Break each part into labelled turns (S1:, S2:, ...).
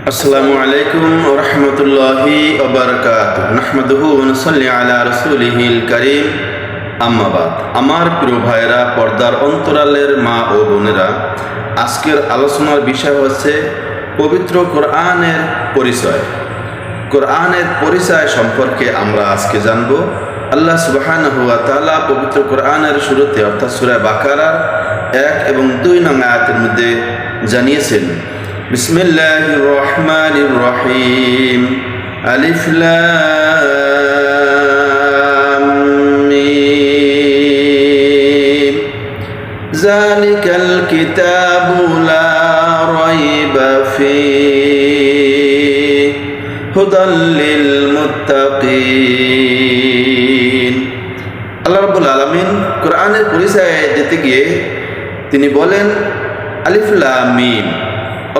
S1: আসসালামু আলাইকুম রহমতুল্লাহি ওবরকাত নাহমাদুহু নসল্লি আলা আম্মাবাদ আমার প্রিয় ভাইরা পর্দার অন্তরালের মা ও বোনেরা, আজকের আলোচনার বিষয় হচ্ছে পবিত্র কোরআনের পরিচয়। কোরআনের পরিচয় সম্পর্কে আমরা আজকে জানব। আল্লাহ সুবাহান হুয়া তালা পবিত্র কোরআনের শুরুতে, অর্থাৎ সুরা বাকারার এক এবং দুই নং আয়াতের মধ্যে জানিয়েছেন বিসমিল্লাহ রহমান রহিম আলিফ লাম মিম ذلك الكتاب لا ريب فيه هدى للمتقين আল্লাহ রাব্বুল আলামিন কোরআনের পরিচয় দিতে গিয়ে তিনি বলেন আলিফ লাম মিম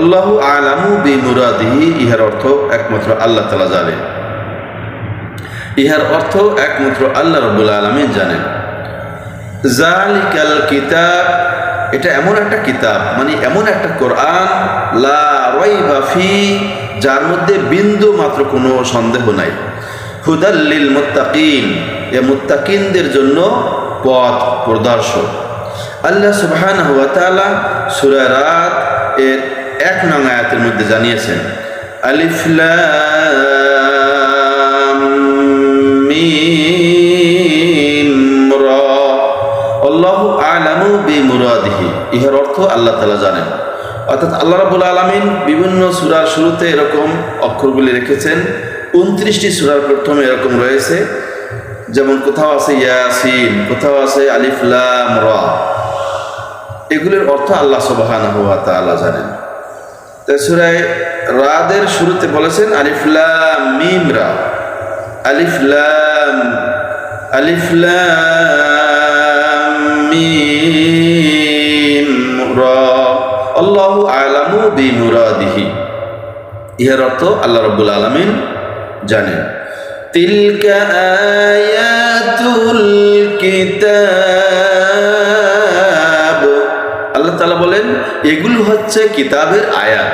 S1: আল্লাহু আলামু বিমুরাদিহি, ইহার অর্থ একমাত্র আল্লাহ তালা জানেন ইহার অর্থ একমাত্র আল্লাহ রাব্বুল আলামিন জানেন জালিকাল কিতাব, এটা এমন একটা কিতাব মানে এমন একটা কোরআন, লা ফি, যার মধ্যে বিন্দু মাত্র কোনো সন্দেহ নাই। হুদাল্লিল মুত্তাকিন, এ মুত্তাকিনদের জন্য পথ প্রদর্শক। আল্লাহ সুবহানাহু ওয়া তাআলা সূরা এর এক নং আয়াতের মধ্যে জানিয়েছেন, আলিফ লাম মিম রা। আল্লাহু আলামু ইহার অর্থ আল্লাহ তাআলা জানেন। অর্থাৎ আল্লাহ রাব্বুল আলামিন বিভিন্ন সূরার শুরুতে এরকম অক্ষরগুলি রেখেছেন। উনত্রিশটি সূরার প্রথমে এরকম রয়েছে। যেমন কোথাও আছে ইয়াসিন, কোথাও আছে আলিফ লাম রা। এগুলির অর্থ আল্লাহ সুবহানাহু ওয়া তাআলা জানেন। সূরায় রাদের শুরুতে বলেছেন, আলিফ লাম মিম রা। আলিফ লাম আলিফ লাম মিম রা। আল্লাহু আলামু বিমুরাদিহি। ইহার অর্থ আল্লাহ রাব্বুল আলামিন জানেন। তিলকা আয়াতুল কিতাব। আল্লাহ তাআলা বলেন এগুলো হচ্ছে কিতাবের আয়াত।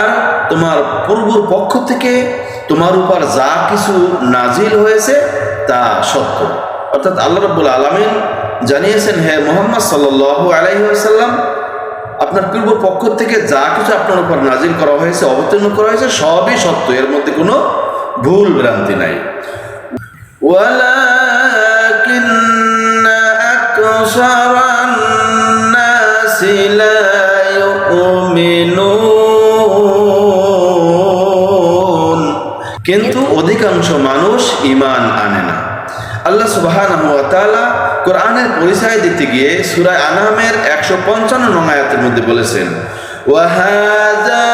S1: আর তোমার পূর্বর পক্ষ থেকে তোমার উপর যা কিছু নাজিল হয়েছে তা সত্য। অর্থাৎ আল্লাহ রব্বুল আলমিন জানিয়েছেন, হে মোহাম্মদ সাল্লু আলাইসাল্লাম আপনার পূর্ব পক্ষ থেকে যা কিছু আপনার উপর নাজিল করা হয়েছে, অবতীর্ণ করা হয়েছে, সবই সত্য। এর মধ্যে কোনো ভুল ভ্রান্তি নাই। কিন্তু অধিকাংশ মানুষ ইমান আনে না। আল্লাহ সুবাহ কোরআনের পরিচয় দিতে গিয়ে সুরায় আনামের একশো পঞ্চান্ন নং মধ্যে বলেছেন ওয়াহাজা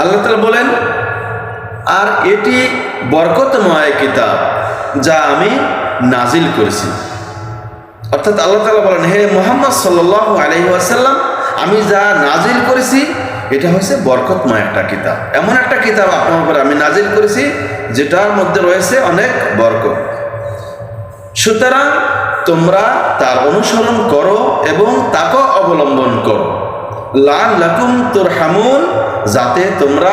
S1: আল্লাহ তাআলা বলেন, আর এটি বরকতময় কিতাব যা আমি নাজিল করেছি। অর্থাৎ আল্লাহ তাআলা বলেন, হে মোহাম্মদ সাল্লাল্লাহু আলাইহি ওয়াসাল্লাম, আমি যা নাজিল করেছি, এটা হচ্ছে বরকতময় একটা কিতাব। এমন একটা কিতাব আপনার উপরে আমি নাজিল করেছি, যেটার মধ্যে রয়েছে অনেক বরকত। সুতরাং তোমরা তার অনুসরণ করো এবং তাকে অবলম্বন করো। লাল লাকুম তোর হামুন যাতে তোমরা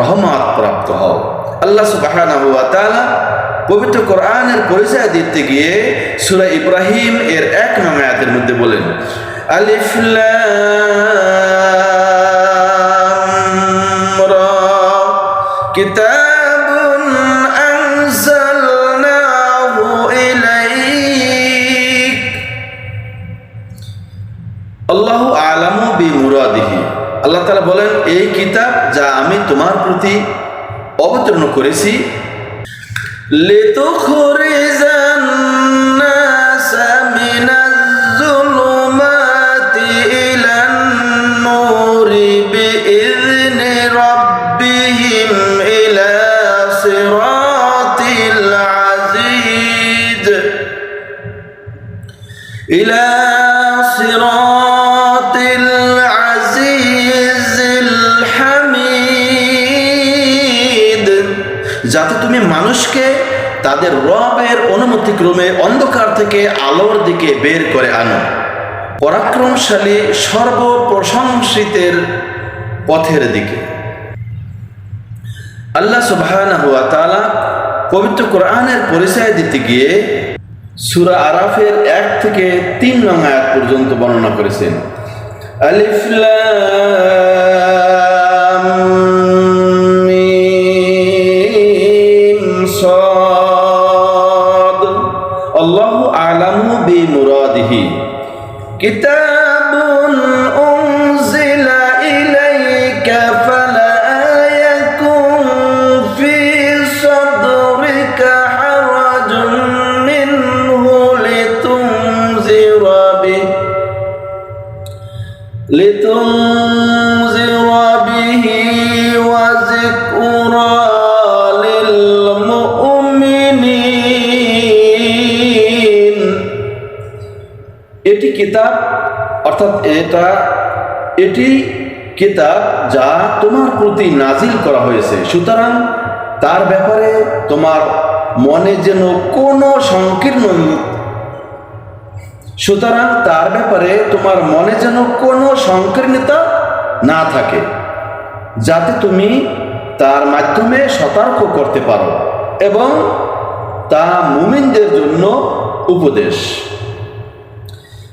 S1: রহমত প্রাপ্ত হও। আল্লাহ সুবাহ পবিত্র কোরআনের পরিচয় দিতে গিয়ে সুরা ইব্রাহিম এর এক নামায়াতের মধ্যে বলেন, আলিফ লাম এই কিতাব যা আমি তোমার প্রতি অবতীর্ণ করেছি। লেতো খরে জান যাতে তুমি মানুষকে তাদের রবের অনুমতিক্রমে অন্ধকার থেকে আলোর দিকে বের করে আনো। পরাক্রমশালী, সর্বপ্রশংসিতের পথের দিকে। আল্লাহ তাআলা পবিত্র কোরআনের পরিচয় দিতে গিয়ে সূরা আরাফের এক থেকে তিন নং পর্যন্ত বর্ণনা করেছেন। আলিফ কিতাবুন এটি কিতাব, অর্থাৎ এটা, এটি কিতাব যা তোমার প্রতি নাজিল করা হয়েছে। সুতরাং তার ব্যাপারে তোমার মনে যেন কোনো সংকীর্ণ সুতরাং তার ব্যাপারে তোমার মনে যেন কোনো সংকীর্ণতা না থাকে, যাতে তুমি তার মাধ্যমে সতর্ক করতে পারো এবং তা মুমিনদের জন্য উপদেশ।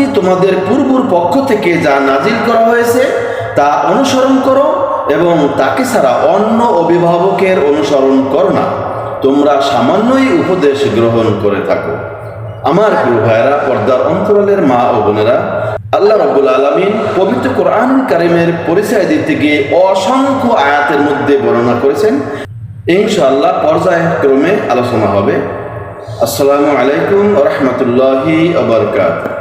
S1: প্রতি তোমাদের পূর্বর পক্ষ থেকে যা নাজিল করা হয়েছে, তা অনুসরণ করো এবং তাকে ছাড়া অন্য অভিভাবকের অনুসরণ করো না। তোমরা সামান্যই উপদেশ গ্রহণ করে থাকো। আমার প্রিয় ভাইয়েরা, পর্দার অন্তরালের মা ও বোনেরা, আল্লাহ রব্বুল আলমিন পবিত্র কোরআন কারিমের পরিচয় দিতে গিয়ে অসংখ্য আয়াতের মধ্যে বর্ণনা করেছেন। ইনশাআল্লাহ পর্যায়ক্রমে আলোচনা হবে। আসসালামু আলাইকুম রহমতুল্লাহি আবরকাত